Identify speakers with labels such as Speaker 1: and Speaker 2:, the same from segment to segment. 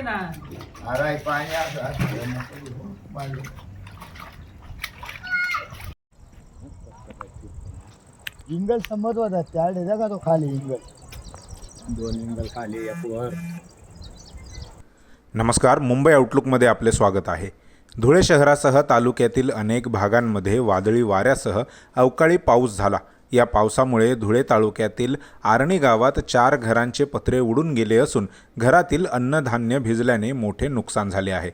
Speaker 1: ना
Speaker 2: अरे पाणी असं असं नको घेऊ. मागे. इंगल समज होता त्या डेजा का तो खाली इंगल. दोन इंगल खाली एक वर.
Speaker 3: नमस्कार मुंबई आउटलुकमध्ये आपले स्वागत आहे. धुळे शहरासह तालुक्यातील अनेक भागांमध्ये वादळी वाऱ्यासह अवकाळी पाऊस झाला. या पावसामुळे धुळे तालुक्यातील आर्णी गावात चार घरांचे पत्रे उडून गेले असून घरातील अन्नधान्य भिजल्याने मोठे नुकसान झाले आहे.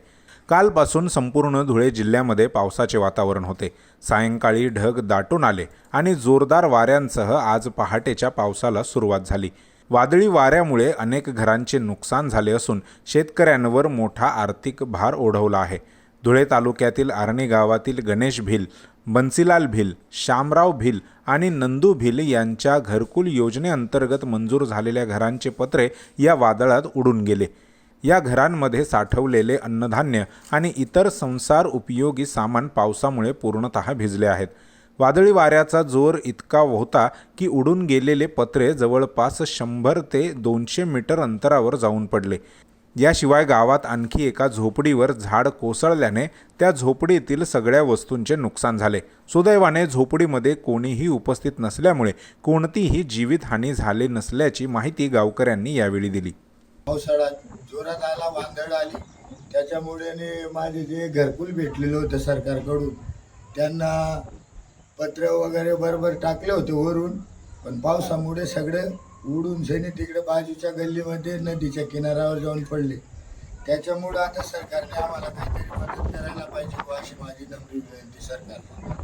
Speaker 3: कालपासून संपूर्ण धुळे जिल्ह्यामध्ये पावसाचे वातावरण होते. सायंकाळी ढग दाटून आले आणि जोरदार वाऱ्यांसह आज पहाटेच्या पावसाला सुरुवात झाली. वादळी वाऱ्यामुळे अनेक घरांचे नुकसान झाले असून शेतकऱ्यांवर मोठा आर्थिक भार ओढवला आहे. धुळे तालुक्यातील आर्णी गावातील गणेश भिल बन्सीलाल भिल श्यामराव भिल आणि नंदू भिल यांच्या घरकुल योजनेअंतर्गत मंजूर झालेल्या घरांचे पत्रे या वादळात उडून गेले. या घरांमध्ये साठवलेले अन्नधान्य आणि इतर संसार उपयोगी सामान पावसामुळे पूर्णतः भिजले आहेत. वादळी वाऱ्याचा जोर इतका होता की उडून गेलेले पत्रे जवळपास शंभर ते दोनशे मीटर अंतरावर जाऊन पडले. याशिवाय गावात आणखी एका झोपडीवर झाड कोसळल्याने त्या झोपडीतील सगळ्या वस्तूंचे नुकसान झाले. सुदैवाने झोपडीमध्ये कोणीही उपस्थित नसल्यामुळे कोणतीही जीवितहानी झाली नसल्याची माहिती गावकऱ्यांनी यावेळी दिली.
Speaker 2: पावसाळा जोरात आला वादळ आली. त्याच्यामुळे माझे जे घरकुल भेटलेलं होतं सरकारकडून त्यांना पत्र वगैरे बरोबर टाकले होते वरून. पण पावसामुळे सगळे उडून सैनी तिकडे बाजूच्या गल्लीमध्ये नदीच्या किनाऱ्यावर जाऊन पडले. त्याच्यामुळं आता सरकारने आम्हाला काहीतरी मदत करायला पाहिजे अशी माझी नम्र विनंती सरकारला.